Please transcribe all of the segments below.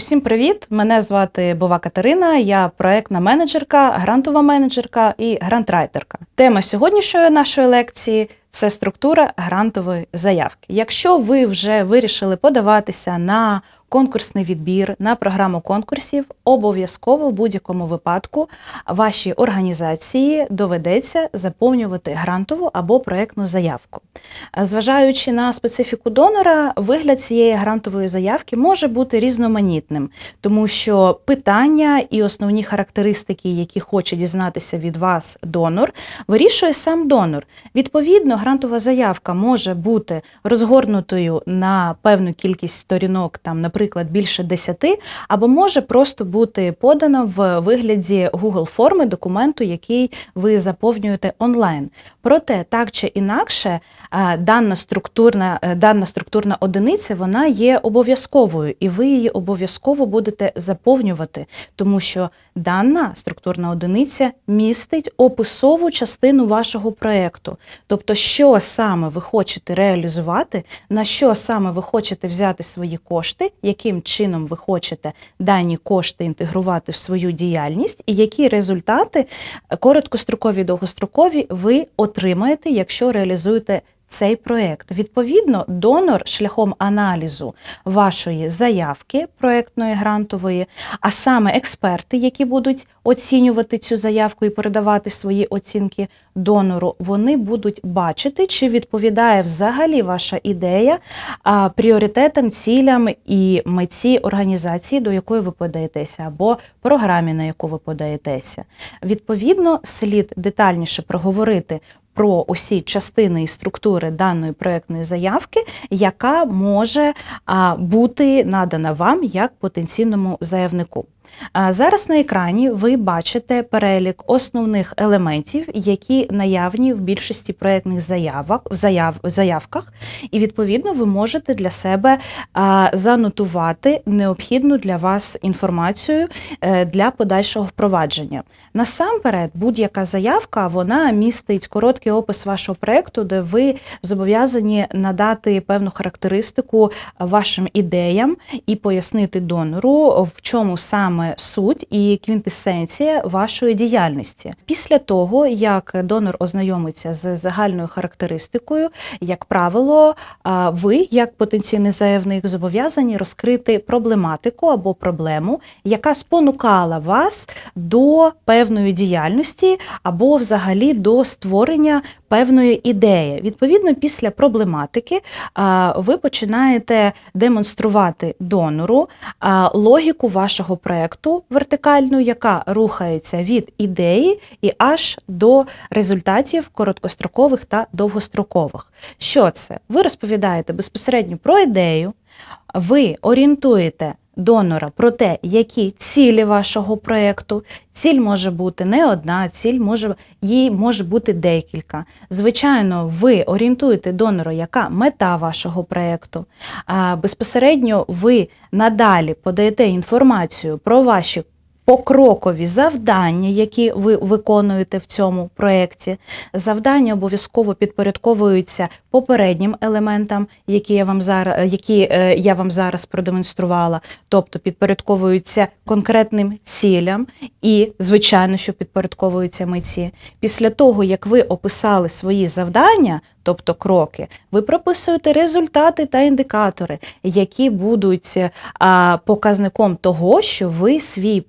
Усім привіт! Мене звати Бова Катерина. Я проектна менеджерка, грантова менеджерка і грантрайтерка. Тема сьогоднішньої нашої лекції це структура грантової заявки. Якщо ви вже вирішили подаватися на конкурсний відбір, на програму конкурсів, обов'язково в будь-якому випадку вашій організації доведеться заповнювати грантову або проектну заявку. Зважаючи на специфіку донора, вигляд цієї грантової заявки може бути різноманітним, тому що питання і основні характеристики, які хоче дізнатися від вас донор, вирішує сам донор. Відповідно, грантова заявка може бути розгорнутою на певну кількість сторінок, там, наприклад, більше 10, або може просто бути подана в вигляді Google форми документу, який ви заповнюєте онлайн. Проте, так чи інакше, дана структурна, е, дана структурна одиниця вона є обов'язковою, і ви її обов'язково будете заповнювати, тому що дана структурна одиниця містить описову частину вашого проєкту. Тобто, що саме ви хочете реалізувати, на що саме ви хочете взяти свої кошти, яким чином ви хочете дані кошти інтегрувати в свою діяльність, і які результати е, короткострокові, довгострокові ви отримаєте, якщо реалізуєте цей проєкт. Відповідно, донор шляхом аналізу вашої заявки проєктної грантової, а саме експерти, які будуть оцінювати цю заявку і передавати свої оцінки донору, вони будуть бачити, чи відповідає взагалі ваша ідея а, пріоритетам, цілям і меті організації, до якої ви подаєтеся, або програмі, на яку ви подаєтеся. Відповідно, слід детальніше проговорити про усі частини і структури даної проєктної заявки, яка може бути надана вам як потенційному заявнику. Зараз на екрані ви бачите перелік основних елементів, які наявні в більшості проєктних заявок, заяв, заявках, і відповідно ви можете для себе занотувати необхідну для вас інформацію е, для подальшого впровадження. Насамперед, будь-яка заявка вона містить короткий опис вашого проєкту, де ви зобов'язані надати певну характеристику вашим ідеям і пояснити донору, в чому саме суть і квінтесенція вашої діяльності. Після того, як донор ознайомиться з загальною характеристикою, як правило, ви, як потенційний заявник, зобов'язані розкрити проблематику або проблему, яка спонукала вас до певної діяльності або взагалі до створення певної ідеї. Відповідно, після проблематики ви починаєте демонструвати донору логіку вашого проєкту вертикальну, яка рухається від ідеї і аж до результатів короткострокових та довгострокових. Що це? Ви розповідаєте безпосередньо про ідею, ви орієнтуєте донора про те, які цілі вашого проєкту. Ціль може бути не одна, ціль може її може бути декілька. Звичайно, ви орієнтуєте донора, яка мета вашого проєкту. Безпосередньо ви надалі подаєте інформацію про ваші покрокові завдання, які ви виконуєте в цьому проєкті. Завдання обов'язково підпорядковуються попереднім елементам, які я вам зараз які е, я вам зараз продемонструвала, тобто підпорядковуються конкретним цілям і, звичайно, що підпорядковуються меті. Після того, як ви описали свої завдання, тобто кроки, ви прописуєте результати та індикатори, які будуть показником того, що ви свій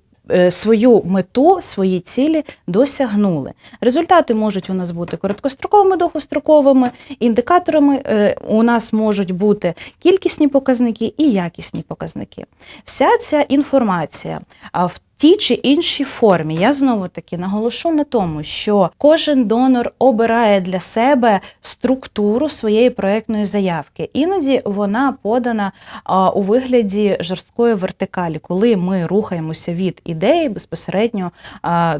свою мету, свої цілі досягнули. Результати можуть у нас бути короткостроковими, довгостроковими, індикаторами е, у нас можуть бути кількісні показники і якісні показники. Вся ця інформація в тій чи іншій формі. Я знову таки наголошу на тому, що кожен донор обирає для себе структуру своєї проєктної заявки. Іноді вона подана у вигляді жорсткої вертикалі, коли ми рухаємося від ідеї безпосередньо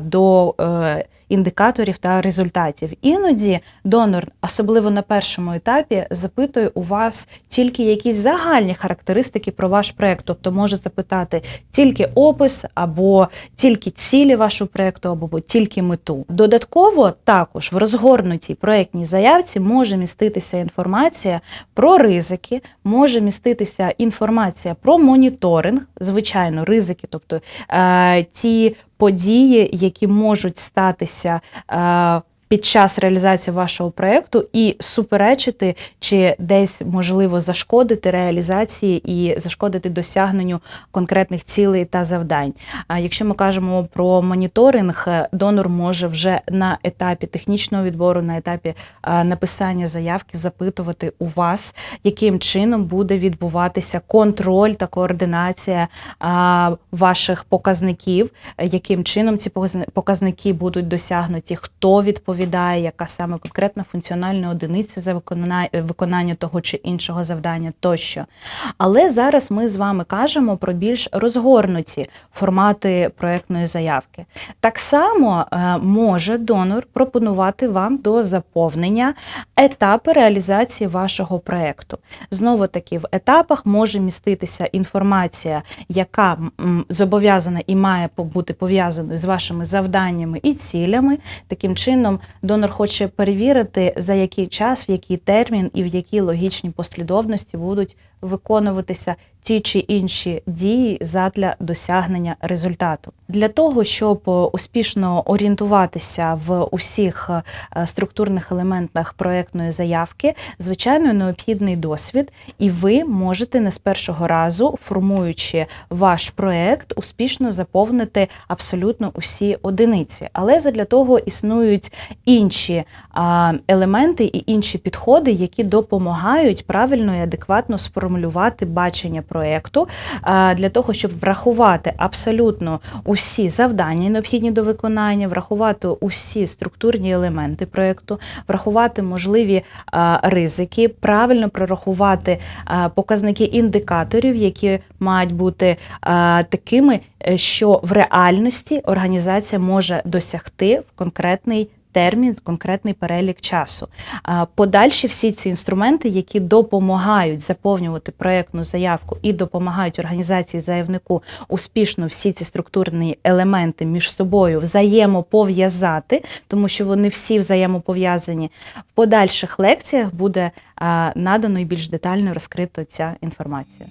до е, індикаторів та результатів. Іноді донор, особливо на першому етапі, запитує у вас тільки якісь загальні характеристики про ваш проект, тобто може запитати тільки опис або тільки цілі вашого проекту, або тільки мету. Додатково також в розгорнутій проектній заявці може міститися інформація про ризики, може міститися інформація про моніторинг, звичайно, ризики, тобто е, ті події, які можуть статися. Е, під час реалізації вашого проєкту і суперечити чи десь можливо зашкодити реалізації і зашкодити досягненню конкретних цілей та завдань. А якщо ми кажемо про моніторинг, е, донор може вже на етапі технічного відбору, на етапі е, написання заявки запитувати у вас, яким чином буде відбуватися контроль та координація ваших показників, е, яким чином ці показники будуть досягнуті, хто відповідає, яка саме конкретна функціональна одиниця за виконання, виконання того чи іншого завдання тощо. Але зараз ми з вами кажемо про більш розгорнуті формати проектної заявки. Так само е, може донор пропонувати вам до заповнення етапи реалізації вашого проекту. Знову таки, в етапах може міститися інформація, яка зобов'язана і має бути пов'язаною з вашими завданнями і цілями. Таким чином, донор хоче перевірити, за який час, в який термін і в якій логічній послідовності будуть виконуватися ті чи інші дії задля досягнення результату. Для того, щоб е, успішно орієнтуватися в усіх е, структурних елементах проектної заявки, звичайно, необхідний досвід, і ви можете не з першого разу, формуючи ваш проект, успішно заповнити абсолютно усі одиниці. Але задля того існують інші елементи і інші підходи, які допомагають правильно і адекватно сформулювати бачення проекту а, для того, щоб врахувати абсолютно усі завдання, необхідні до виконання, врахувати усі структурні елементи проекту, врахувати можливі ризики, правильно прорахувати показники індикаторів, які мають бути такими, е, що в реальності організація може досягти в конкретний термін, конкретний перелік часу. Подальші всі ці інструменти, які допомагають заповнювати проєктну заявку і допомагають організації заявнику успішно всі ці структурні елементи між собою взаємопов'язати, тому що вони всі взаємопов'язані. В подальших лекціях буде надано і більш детально розкрито ця інформація.